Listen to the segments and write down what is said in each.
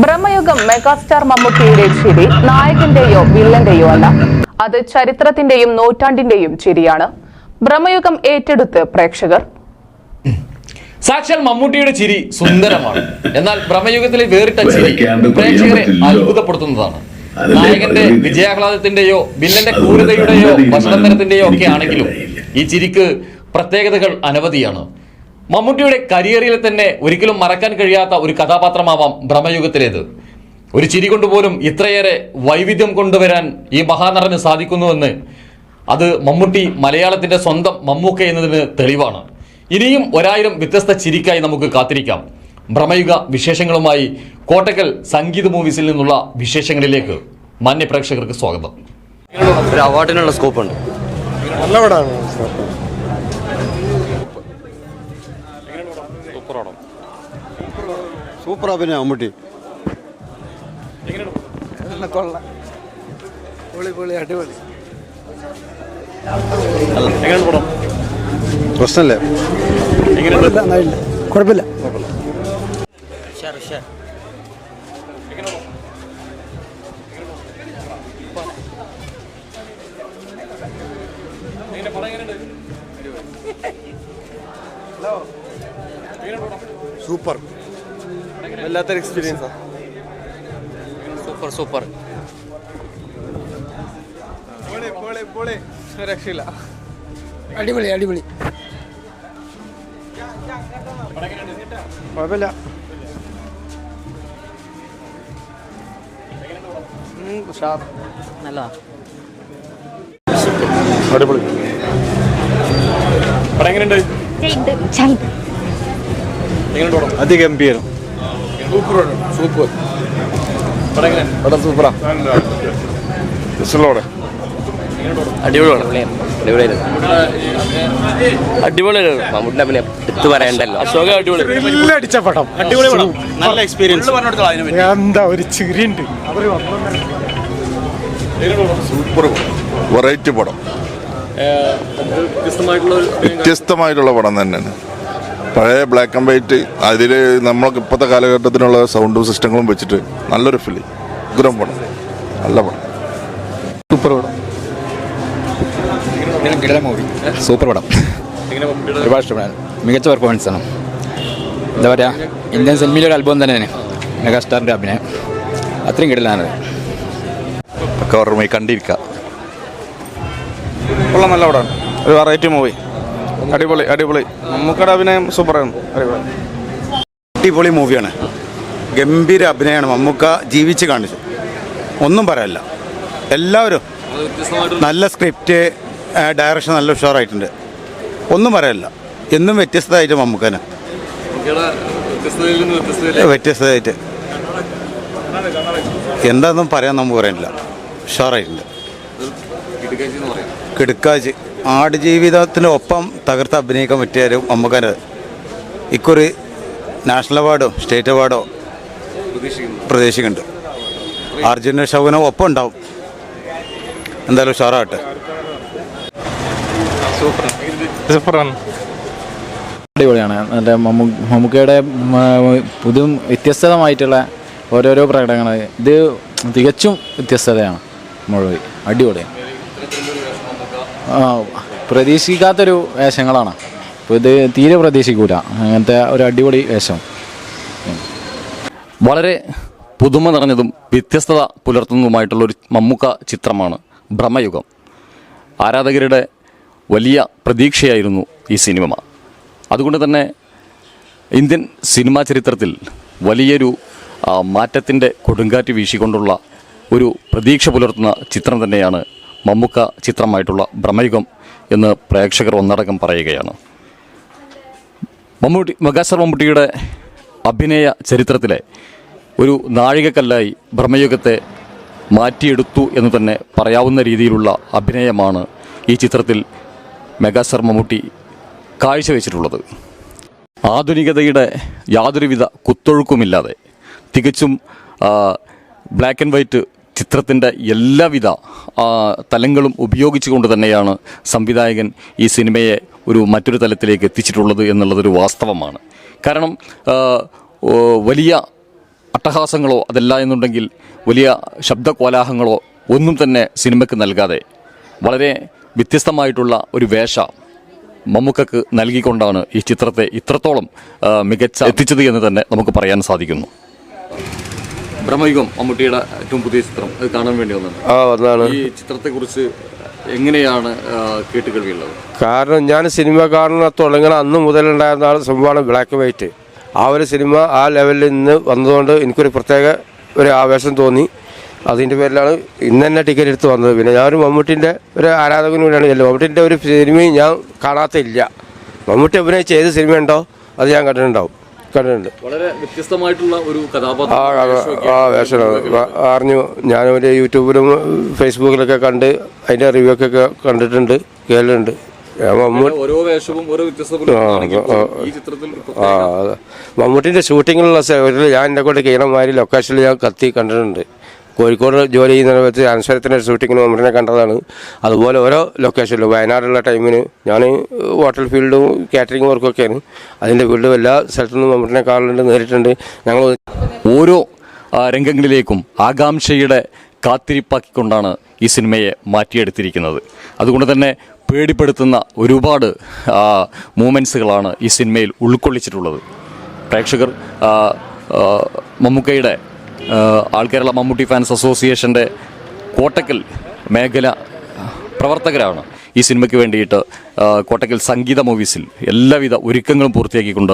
Bramayugam megastar മമ്മൂട്ടിയുടെ ചിരി നായകന്റെയോ വില്ലന്റെയോ അല്ല. അത് ചരിത്രത്തിന്റെയും നൂറ്റാണ്ടിന്റെയും ചിരിയാണ്. ബ്രഹ്മയുഗം ഏറ്റെടുത്ത് പ്രേക്ഷകർ. സാക്ഷാൽ മമ്മൂട്ടിയുടെ ചിരി സുന്ദരമാണ്. എന്നാൽ ബ്രഹ്മയുഗത്തിലെ വേറിട്ട ചിരി പ്രേക്ഷകരെ അത്ഭുതപ്പെടുത്തുന്നതാണ്. നായകന്റെ. വിജയാഹ്ലാദത്തിന്റെയോ വില്ലന്റെ ക്രൂരതയുടെയോ നല്ല ഒക്കെ ആണെങ്കിലും ഈ ചിരിക്ക് പ്രത്യേകതകൾ അനവധിയാണ്. മമ്മൂട്ടിയുടെ കരിയറിൽ തന്നെ ഒരിക്കലും മറക്കാൻ കഴിയാത്ത ഒരു കഥാപാത്രമാവാം ബ്രഹ്മയുഗത്തിലേത്. ഒരു ചിരി കൊണ്ടുപോലും ഇത്രയേറെ വൈവിധ്യം കൊണ്ടുവരാൻ ഈ മഹാനടന് സാധിക്കുന്നുവെന്ന് അത് മമ്മൂട്ടി മലയാളത്തിന്റെ സ്വന്തം മമ്മൂക്ക എന്നതിന് തെളിവാണ്. ഇനിയും ഒരായിരം വ്യത്യസ്ത ചിരിക്കായി നമുക്ക് കാത്തിരിക്കാം. ഭ്രമയുഗ വിശേഷങ്ങളുമായി കോട്ടക്കൽ സംഗീത മൂവീസിൽ നിന്നുള്ള വിശേഷങ്ങളിലേക്ക് മാന്യ പ്രേക്ഷകർക്ക് സ്വാഗതം. ഒരു അവാർഡിനുള്ള സ്കോപ്പ് ഉണ്ട് നല്ല പടമാണ് സൂപ്പർ അഭിനയം മമ്മൂട്ടി കൊള്ളാം. പൊളി പൊളി അടിപൊളി. പ്രശ്നമല്ലേ. കുഴപ്പമില്ല. സൂപ്പർ വല്ലാത്തൊരു എക്സ്പീരിയൻസാ സൂപ്പർ സൂപ്പർ പൊളി പൊളി പൊളി രക്ഷയില്ല അടിപൊളി അടിപൊളി. കുഴപ്പമില്ല. ഉഷാർ. നല്ലതാ. അടിപൊളി. അതിഗംഭീരം. സൂപ്പർ. പടം സൂപ്പറാ. രസമുള്ളവിടെ അടിപൊളിയാണ്. അടിപൊളിയായിരുന്നു അടിപൊളിയായിരുന്നു മമ്മൂട്ടിന്റെ അഭിനയം എടുത്തു പറയണ്ടല്ലോ. അശോക അടിപൊളി. അടിച്ച പടം. അടിപൊളി പടം. നല്ല എക്സ്പീരിയൻസ് എന്താ ഒരു ചിരിയുണ്ട്. സൂപ്പർ വെറൈറ്റി പടം. വ്യത്യസ്തമായിട്ടുള്ള പടം തന്നെയാണ്. പഴയ ബ്ലാക്ക് ആൻഡ് വൈറ്റ് അതിൽ നമ്മൾക്ക് ഇപ്പോഴത്തെ കാലഘട്ടത്തിനുള്ള സൗണ്ടും സിസ്റ്റങ്ങളും വെച്ചിട്ട് നല്ലൊരു ഫിലിം ഉഗ്രം പടം. നല്ല പടം. സൂപ്പർ പടം. മൂവി. സൂപ്പർ പടം. ഒരുപാട് ഇഷ്ടപ്പെടാൻ മികച്ച പെർഫോമൻസ് ആണ്. എന്താ പറയുക ഇന്ത്യൻ സിനിമയിലെ ഒരു അത്ഭുതം തന്നെയാണ്. മെഗാസ്റ്റാറിന്റെ അഭിനയം. അത്രയും കിടലാണ്. ഒക്കെ ഓർമ്മ കണ്ടിരിക്കുക ഉള്ള നല്ല പടമാണ്. ഒരു വെറൈറ്റി മൂവി അടിപൊളി അടിപൊളി. മമ്മൂക്കയുടെ അഭിനയം സൂപ്പറാണ്. അടിപൊളി. അടിപൊളി മൂവിയാണ്. ഗംഭീര അഭിനയമാണ്. മമ്മൂക്ക ജീവിച്ച് കാണിച്ചു. ഒന്നും പറയല്ല. എല്ലാവരും നല്ല സ്ക്രിപ്റ്റ് ഡയറക്ഷൻ നല്ല ഉഷാറായിട്ടുണ്ട്. ഒന്നും പറയല്ല. എന്നും വ്യത്യസ്തമായിട്ട് മമ്മൂക്കനെ. വ്യത്യസ്തമായിട്ട്. എന്താണെന്നും പറയാൻ നമുക്ക് പറയാനില്ല. ഉഷാറായിട്ടുണ്ട്. കിടുക്കാച്ച്. ആടുജീവിതത്തിന് ഒപ്പം തകർത്ത് അഭിനയിക്കാൻ പറ്റിയ അമ്മക്കാരത് ഇക്കുറി നാഷണൽ അവാർഡോ സ്റ്റേറ്റ് അവാർഡോ പ്രതീക്ഷിക്കുന്നുണ്ട്. അർജുന ഷൗകനും ഒപ്പം ഉണ്ടാവും എന്തായാലും ഉഷാറാകട്ടെ. സൂപ്പറാണ്. അടിപൊളിയാണ്. നല്ല മമ്മൂ മമ്മൂക്കയുടെ പുതു വ്യത്യസ്തമായിട്ടുള്ള ഓരോരോ പ്രകടനങ്ങൾ. ഇത് തികച്ചും വ്യത്യസ്തതയാണ്. മുഴുവൻ. അടിപൊളിയാണ്. പ്രതീക്ഷിക്കാത്തൊരു വേഷങ്ങളാണ്. അപ്പോൾ ഇത് തീരെ പ്രതീക്ഷിക്കൂല. അങ്ങനത്തെ ഒരു അടിപൊളി വേഷം. വളരെ പുതുമ നിറഞ്ഞതും വ്യത്യസ്തത പുലർത്തുന്നതുമായിട്ടുള്ള ഒരു മമ്മൂക്ക ചിത്രമാണ് ഭ്രമയുഗം. ആരാധകരുടെ വലിയ പ്രതീക്ഷയായിരുന്നു ഈ സിനിമ. അതുകൊണ്ട് തന്നെ ഇന്ത്യൻ സിനിമാ ചരിത്രത്തിൽ വലിയൊരു മാറ്റത്തിന്റെ കൊടുങ്കാറ്റ് വീശിക്കൊണ്ടുള്ള ഒരു പ്രതീക്ഷ പുലർത്തുന്ന ചിത്രം തന്നെയാണ് മമ്മൂക്ക ചിത്രമായിട്ടുള്ള ഭ്രമയുഗം എന്ന് പ്രേക്ഷകർ ഒന്നടങ്കം പറയുകയാണ്. മമ്മൂട്ടി മെഗാസ്റ്റർ മമ്മൂട്ടിയുടെ അഭിനയ ചരിത്രത്തിലെ ഒരു നാഴികക്കല്ലായി ഭ്രമയുഗത്തെ മാറ്റിയെടുത്തു എന്ന് തന്നെ പറയാവുന്ന രീതിയിലുള്ള അഭിനയമാണ് ഈ ചിത്രത്തിൽ മെഗാസർ മമ്മൂട്ടി കാഴ്ചവെച്ചിട്ടുള്ളത്. ആധുനികതയുടെ യാതൊരുവിധ കുത്തൊഴുക്കുമില്ലാതെ തികച്ചും ബ്ലാക്ക് ആൻഡ് വൈറ്റ് ചിത്രത്തിന്റെ എല്ലാവിധ തലങ്ങളും ഉപയോഗിച്ചുകൊണ്ട് തന്നെയാണ് സംവിധായകൻ ഈ സിനിമയെ ഒരു മറ്റൊരു തലത്തിലേക്ക് എത്തിച്ചിട്ടുള്ളത് എന്നുള്ളതൊരു വാസ്തവമാണ്. കാരണം വലിയ അട്ടഹാസങ്ങളോ അതല്ല എന്നുണ്ടെങ്കിൽ വലിയ ശബ്ദകോലാഹങ്ങളോ ഒന്നും തന്നെ സിനിമയ്ക്ക് നൽകാതെ വളരെ വ്യത്യസ്തമായിട്ടുള്ള ഒരു വേഷ മമ്മൂക്കക്ക് നൽകിക്കൊണ്ടാണ് ഈ ചിത്രത്തെ ഇത്രത്തോളം മികച്ച എത്തിച്ചത് എന്ന് തന്നെ നമുക്ക് പറയാൻ സാധിക്കുന്നു. ബ്രഹ്മയുഗം മമ്മൂട്ടിയുടെ ഏറ്റവും പുതിയ ചിത്രം. അത് കാണാൻ വേണ്ടി വന്നതാണ്. ഈ ചിത്രത്തെക്കുറിച്ച് എങ്ങനെയാണ് ആ, കേട്ടുകേൾവിയുള്ളത്? കാരണം ഞാൻ സിനിമ കാണുന്ന തുടങ്ങണ അന്ന് മുതലുണ്ടായിരുന്ന ആ സംഭവമാണ് ബ്ലാക്ക് ആൻഡ് വൈറ്റ് ആ ഒരു സിനിമ ആ ലെവലിൽ നിന്ന് വന്നതുകൊണ്ട് എനിക്കൊരു പ്രത്യേക ഒരു ആവേശം തോന്നി. അതിന്റെ പേരിലാണ് ഇന്ന് തന്നെ ടിക്കറ്റ് എടുത്ത് വന്നത്. പിന്നെ ഞാനൊരു മമ്മൂട്ടിന്റെ ഒരു ആരാധകൻ കൂടിയാണ് ചെല്ലുന്നത്. മമ്മൂട്ടിന്റെ ഒരു സിനിമയും ഞാൻ കാണാത്തില്ല മമ്മൂട്ടി അഭിനയിച്ച ഏത് സിനിമയുണ്ടോ അത് ഞാൻ കണ്ടിട്ടുണ്ടാവും. കണ്ടിട്ടുണ്ട്. വളരെ വ്യത്യസ്തമായിട്ടുള്ള ഒരു കഥാപാത്രം ആ വേഷം അറിഞ്ഞു. ഞാനൊരു യൂട്യൂബിലും ഫേസ്ബുക്കിലൊക്കെ കണ്ട് അതിന്റെ റിവ്യൂ ഒക്കെ കണ്ടിട്ടുണ്ട് കേൾക്കുന്നുണ്ട് ഓരോ വേഷവും ഓരോ മമ്മൂട്ടിന്റെ ഷൂട്ടിങ്ങിലുള്ള ഞാൻ എന്റെ കൂടെ കീണമാരി ലൊക്കേഷനിൽ ഞാൻ കത്തി കണ്ടിട്ടുണ്ട്. കോഴിക്കോട് ജോലി ചെയ്യുന്ന സമയത്ത് അനശ്വരത്തിന്റെ ഷൂട്ടിങ്ങിന് മമ്മൂട്ടിനെ കണ്ടതാണ്. അതുപോലെ ഓരോ ലൊക്കേഷനിലും വയനാടുള്ള ടൈമിന് ഞാൻ ഹോട്ടൽ ഫീൽഡും കാറ്ററിംഗ് വർക്കൊക്കെയാണ് അതിന്റെ ഫീൽഡും എല്ലാ സ്ഥലത്തു നിന്നും മമ്മൂട്ടിനെ കാണലുണ്ട് നേരിട്ടുണ്ട്. ഞങ്ങൾ ഓരോ രംഗങ്ങളിലേക്കും ആകാംക്ഷയുടെ കാത്തിരിപ്പാക്കിക്കൊണ്ടാണ് ഈ സിനിമയെ മാറ്റിയെടുത്തിരിക്കുന്നത്. അതുകൊണ്ട് തന്നെ പേടിപ്പെടുത്തുന്ന ഒരുപാട് മൂമെൻസുകളാണ് ഈ സിനിമയിൽ ഉൾക്കൊള്ളിച്ചിട്ടുള്ളത്. പ്രേക്ഷകർ മമ്മൂക്കയുടെ ആൾ കേരള മമ്മൂട്ടി ഫാൻസ് അസോസിയേഷന്റെ കോട്ടക്കൽ മേഖല പ്രവർത്തകരാണ്. ഈ സിനിമയ്ക്ക് വേണ്ടിയിട്ട് കോട്ടക്കൽ സംഗീത മൂവീസിൽ എല്ലാവിധ ഒരുക്കങ്ങളും പൂർത്തിയാക്കിക്കൊണ്ട്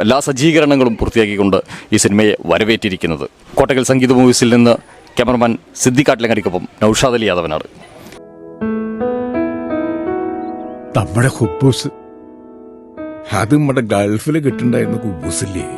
എല്ലാ സജ്ജീകരണങ്ങളും പൂർത്തിയാക്കിക്കൊണ്ട് ഈ സിനിമയെ വരവേറ്റിരിക്കുന്നത്. കോട്ടക്കൽ സംഗീത മൂവീസിൽ നിന്ന് ക്യാമറമാൻ സിദ്ദിഖാട്ടിലങ്ങടിക്കൊപ്പം നൌഷാദ് അലി യാദവനാണ്. നമ്മുടെ ഹുബൂസ്. അത് നമ്മുടെ ഗൾഫിൽ കിട്ടുണ്ടായിരുന്ന കുബൂസില്ലേ?